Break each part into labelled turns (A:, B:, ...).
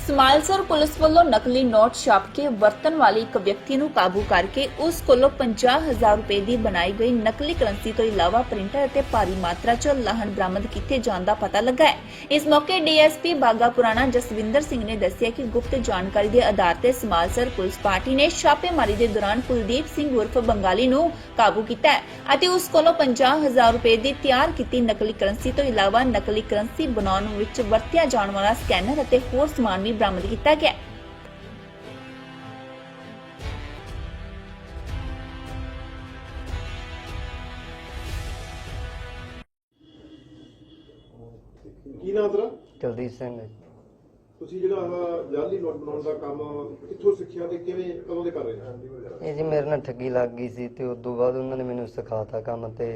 A: Samalsar police ਵੱਲੋਂ ਨਕਲੀ note ਛਾਪ ਕੇ ਵਰਤਣ ਵਾਲੇ ਇੱਕ ਵਿਅਕਤੀ ਨੂੰ ਕਾਬੂ ਕਰਕੇ ਉਸ ਕੋਲੋਂ 50000 ਰੁਪਏ ਦੀ ਬਣਾਈ ਗਈ ਨਕਲੀ ਕਰੰਸੀ ਤੋਂ ਇਲਾਵਾ ਪ੍ਰਿੰਟਰ ਅਤੇ ਭਾਰੀ ਮਾਤਰਾ 'ਚ ਲਾਹਣ ਬਰਾਮਦ ਕੀਤੇ ਜਾਣ ਦਾ ਪਤਾ ਲੱਗਾ ਹੈ। ਇਸ ਮੌਕੇ ਡੀਐਸਪੀ ਬਾਗਾ ਪੁਰਾਣਾ ਜਸਵਿੰਦਰ ਸਿੰਘ ਨੇ ਦੱਸਿਆ ਕਿ ਗੁਪਤ ਜਾਣਕਾਰੀ ਦੇ ਆਧਾਰ ਤੇ ਸਮਾਲਸਰ ਪੁਲਿਸ ਪਾਰਟੀ ਨੇ ਛਾਪੇਮਾਰੀ ਦੇ ਦੌਰਾਨ ਕੁਲਦੀਪ ਸਿੰਘ ਉਰਫ ਬੰਗਾਲੀ ਨੂੰ ਕਾਬੂ ਕੀਤਾ ਹੈ ਅਤੇ ਉਸ ਕੋਲੋਂ 50000 ਰੁਪਏ ਦੀ ਤਿਆਰ ਕੀਤੀ ਨਕਲੀ ਕਰੰਸੀ ਤੋਂ ਇਲਾਵਾ ਨਕਲੀ ਕਰੰਸੀ ਬਣਾਉਣ ਵਿੱਚ ਵਰਤਿਆ ਜਾਣ ਵਾਲਾ ਸਕੈਨਰ ਅਤੇ ਹੋਰ ਸਮਾਨ ਵੀ ਬਰਾਮਦ ਕੀਤਾ ਗਿਆ ਹੈ।
B: ਕੀ ਨਾਮ ਤੇਰਾ?
C: ਕੁਲਦੀਪ ਸਿੰਘ ਹੈ। ਜੀ।
B: ਤੁਸੀਂ ਜਿਹੜਾ ਆਹ ਜਾਲੀ ਨੋਟ ਬਣਾਉਣ ਦਾ ਕੰਮ ਕਿੱਥੋਂ ਸਿੱਖਿਆ ਤੇ ਕਿਵੇਂ ਕਦੋਂ ਦੇ ਕਰ ਰਹੇ ਹੋ?
C: ਇਹ ਜੀ ਮੇਰੇ ਨਾਲ ਠੱਗੀ ਲੱਗ ਗਈ ਸੀ ਤੇ ਉਸ ਤੋਂ ਬਾਅਦ ਉਹਨਾਂ ਨੇ ਮੈਨੂੰ ਸਿਖਾਤਾ ਕੰਮ ਤੇ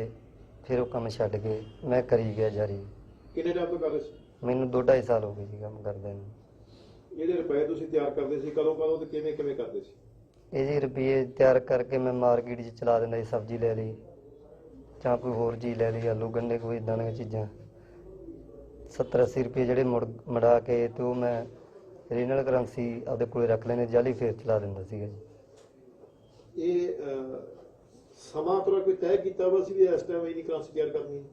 C: ਫਿਰ ਉਹ ਕੰਮ ਛੱਡ ਕੇ ਮੈਂ ਕਰੀ ਗਿਆ ਜਾਰੀ।
B: ਕਿੰਨੇ ਟਾਈਮ ਤੋਂ ਕਰ ਰਹੇ ਸੀ?
C: ਮੈਨੂੰ ਦੋ ਢਾਈ ਸਾਲ ਹੋ ਗਏ ਜੀ ਕੰਮ ਕਰਦੇ ਨੂੰ।
B: ਇਹਦੇ ਰੁਪਏ ਤੁਸੀਂ ਤਿਆਰ ਕਰਦੇ ਸੀ ਕਦੋਂ ਕਦੋਂ ਤੇ ਕਿਵੇਂ ਕਿਵੇਂ ਕਰਦੇ ਸੀ?
C: ਇਹ ਜੀ ਰੁਪਏ ਤਿਆਰ ਕਰਕੇ ਮੈਂ ਮਾਰਕੀਟ 'ਚ ਚਲਾ ਦਿੰਦਾ ਸੀ ਸਬਜ਼ੀ ਲੈ ਲਈ ਜਾਂ ਕੋਈ ਹੋਰ ਚੀਜ਼ ਲੈ ਲਈ ਆਲੂ ਗੰਡੇ ਕੋਈ ਇਦਾਂ ਦੀਆਂ ਚੀਜ਼ਾਂ। 70 80 ਰੁਪਏ ਜਿਹੜੇ ਮੁੜ ਮੜਾ ਕੇ ਤੇ ਉਹ ਮੈਂ ਰੀਨਲ ਕਰੰਸੀ ਆਪਦੇ ਕੋਲੇ ਰੱਖ ਲੈਣੇ ਜਾਲੀ ਫੇਰ ਚਲਾ ਦਿੰਦਾ ਸੀਗਾ ਜੀ।
B: ਇਹ ਅਹ, ਸਮਾਂ ਕੋਈ ਤੈਅ ਕੀਤਾ ਵਾ ਸੀ ਵੀ ਇਸ ਟਾਈਮ ਇਹਦੀ ਕ੍ਰਾਂਸੀ ਤਿਆਰ ਕਰਨੀ ਹੈ?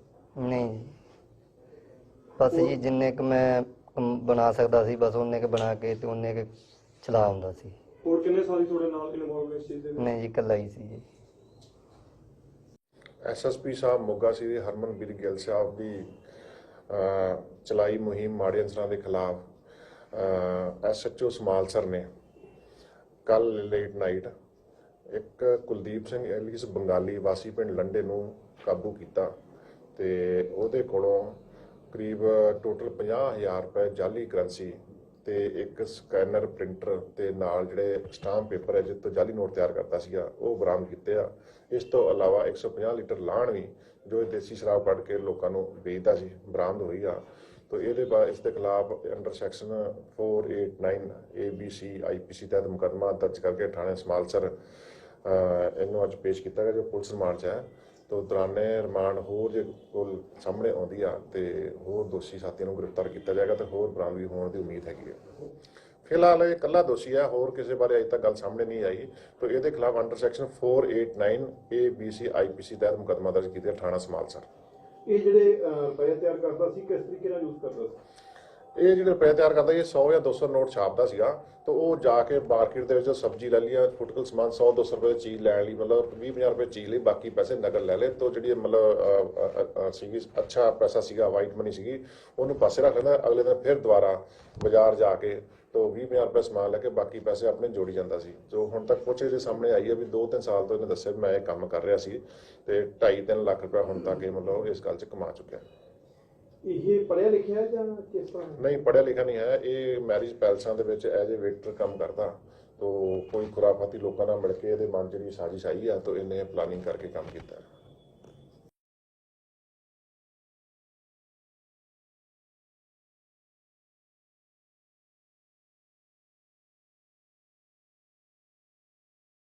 C: ਨਹੀਂ ਜੀ। ਬਸ ਜੀ ਜਿੰਨੇ ਕ ਮੈਂ ਬਣਾ ਸਕਦਾ ਸੀ ਬਸ ਉਹਨੇ ਕ ਬਣਾ ਕੇ ਤੇ ਉਹਨੇ ਕ ਚਲਾ ਹੁੰਦਾ ਸੀ।
B: ਹੋਰ ਕਿੰਨੇ ਸਾਲੀ ਤੁਹਾਡੇ ਨਾਲ ਇਨਵੋਲਵ ਇਸ ਚੀਜ਼ ਦੇ
C: ਨਹੀਂ ਜੀ ਇਕੱਲਾ ਹੀ ਸੀ ਜੀ।
D: ਐਸਐਸਪੀ ਸਾਹਿਬ ਮੋਗਾ ਸ੍ਰੀ ਹਰਮਨਬੀਰ ਗਿੱਲ ਸਾਹਿਬ ਦੀ ਅਹ, ਚਲਾਈ ਮੁਹਿੰਮ ਮਾੜੇ ਅਨਸਰਾਂ ਦੇ ਖਿਲਾਫ ਐਸਐਚਓ ਸਮਾਲਸਰ ਨੇ। ਕੱਲ ਲੇਟ ਨਾਈਟ ਇੱਕ ਕੁਲਦੀਪ ਸਿੰਘ ਐਲੀਸ ਬੰਗਾਲੀ ਵਾਸੀ ਪਿੰਡ ਲੰਡੇ ਨੂੰ ਕਾਬੂ ਕੀਤਾ ਤੇ ਉਹਦੇ ਕੋਲੋਂ ਕਰੀਬ ਟੋਟਲ 50000 ਰੁਪਏ ਜਾਲੀ ਕਰੰਸੀ ਤੇ ਇੱਕ ਸਕੈਨਰ, ਪ੍ਰਿੰਟਰ ਤੇ ਨਾਲ ਜਿਹੜੇ ਸਟਾਂਪ ਪੇਪਰ ਹੈ ਜਿਸ ਤੋਂ ਜਾਲੀ ਨੋਟ ਤਿਆਰ ਕਰਦਾ ਸੀਗਾ, ਉਹ ਬਰਾਮਦ ਕੀਤੇ ਆ। ਇਸ ਤੋਂ ਇਲਾਵਾ 150 ਲੀਟਰ ਲਾਣ ਵੀ ਜੋ ਦੇਸੀ ਸ਼ਰਾਬ ਕੱਢ ਕੇ ਲੋਕਾਂ ਨੂੰ ਵੇਚਦਾ ਸੀ, ਬਰਾਮਦ ਹੋਈ ਆ। ਤੋ ਇਹਦੇ ਬਾਅਦ ਇਸ ਦੇ ਖਿਲਾਫ ਅੰਡਰ ਸੈਕਸ਼ਨ 489 ABC IPC ਤਹਿਤ ਮੁਕੱਦਮਾ ਦਰਜ ਕਰਕੇ ਥਾਣੇ ਸਮਾਲਸਰ ਇਹਨੂੰ ਅੱਜ ਪੇਸ਼ ਕੀਤਾ ਗਿਆ, ਜੋ ਪੁਲਿਸ ਰਿਮਾਂਡ 'ਚ ਹੈ। ਤੋ ਦੌਰਾਨੇ ਰਿਮਾਂਡ ਹੋਰ ਜੇ ਕੋਲ ਸਾਹਮਣੇ ਆਉਂਦੀ ਆ ਤੇ ਹੋਰ ਦੋਸ਼ੀ ਸਾਥੀਆਂ ਨੂੰ ਗ੍ਰਿਫਤਾਰ ਕੀਤਾ ਜਾਏਗਾ ਤੇ ਹੋਰ ਬਰਾਮਦੀ ਹੋਣ ਦੀ ਉਮੀਦ ਹੈਗੀ ਹੈ ਫਿਲਹਾਲ ਇਹ ਇਕੱਲਾ ਦੋਸ਼ੀ ਹੈ ਹੋਰ ਕਿਸੇ ਬਾਰੇ ਅਜੇ ਤੱਕ ਗੱਲ ਸਾਹਮਣੇ ਨਹੀਂ ਆਈ। ਤੋ ਇਹਦੇ ਖਿਲਾਫ ਅੰਡਰ ਸੈਕਸ਼ਨ 489 ABC IPC ਤਹਿਤ ਮੁਕੱਦਮਾ ਦਰਜ ਕੀਤਾ ਥਾਣਾ ਸਮਾਲਸਰ
B: ਇਹ ਜਿਹੜੇ ਅਹ, ਰੁਪਏ ਤਿਆਰ ਕਰਦਾ ਸੀ ਕਿਸ ਤਰੀਕੇ ਨਾਲ ਯੂਜ਼ ਕਰਦਾ ਸੀ?
D: ਇਹ ਜਿਹੜੇ ਰੁਪਏ ਤਿਆਰ ਕਰਦਾ, ਇਹ 100 ਜਾਂ 200 ਨੋਟ ਛਾਪਦਾ ਸੀਗਾ, ਤਾਂ ਉਹ ਜਾ ਕੇ ਮਾਰਕੀਟ ਦੇ ਵਿੱਚ ਸਬਜ਼ੀ ਲੈ ਲਿਆ ਫੁੱਟਕਲ ਸਮਾਨ 100 200 ਰੁਪਏ ਦੀ ਚੀਜ਼ ਲੈਣ ਲਈ, ਮਤਲਬ 20 50 ਰੁਪਏ ਚੀਜ਼ ਲਈ, ਬਾਕੀ ਪੈਸੇ ਨਗਦ ਲੈ ਲਏ, ਤੋਂ ਜਿਹੜੀ ਮਤਲਬ ਸੀਗੀ, ਅੱਛਾ ਪੈਸਾ ਸੀਗਾ ਵਾਈਟ ਮਨੀ ਸੀਗੀ, ਉਹਨੂੰ ਪਾਸੇ ਰੱਖ ਲੈਂਦਾ, ਅਗਲੇ ਦਿਨ ਫਿਰ ਦੁਬਾਰਾ ਬਾਜ਼ਾਰ ਜਾ ਕੇ ਤੋਂ 20 50 ਰੁਪਏ ਸਮਾਨ ਲੈ ਕੇ ਬਾਕੀ ਪੈਸੇ ਆਪਣੇ ਜੋੜੀ ਜਾਂਦਾ ਸੀ। ਜੋ ਹੁਣ ਤੱਕ ਪੁੱਛੇ ਦੇ ਸਾਹਮਣੇ ਆਈ ਹੈ ਵੀ 2-3 ਸਾਲ ਤੋਂ ਇਹਨੇ ਦੱਸਿਆ ਵੀ ਮੈਂ ਇਹ ਕੰਮ ਕਰ ਰਿਹਾ ਸੀ, ਤੇ 2.5-3 ਲੱਖ ਰੁਪਏ ਹੁਣ ਤੱਕ ਇਹ ਮਤਲਬ ਇਸ ਗੱਲ 'ਚ ਕਮਾ ਚੁੱਕਿਆ।
B: ਇਹ ਪੜਿਆ ਲਿਖਿਆ ਜਾਂ ਕਿਸ ਤਰ੍ਹਾਂ
D: ਨਹੀਂ ਪੜਿਆ ਲਿਖਿਆ ਨਹੀਂ ਹੈ। ਇਹ ਮੈਰਿਜ ਪੈਲਸਾਂ ਦੇ ਵਿੱਚ ਐਜ਼ ਅ ਵੇਟਰ ਕੰਮ ਕਰਦਾ। ਤੋ ਕੋਈ ਖੁਰਾਫਾਤੀ ਲੋਕਾਂ ਨਾਲ ਮਿਲ ਕੇ ਇਹਦੇ ਮਨ ਜਿਹੜੀ ਸਾਜ਼ਿਸ਼ ਆਈ ਆ, ਤੋ ਇਹਨੇ ਪਲਾਨਿੰਗ ਕਰਕੇ ਕੰਮ ਕੀਤਾ।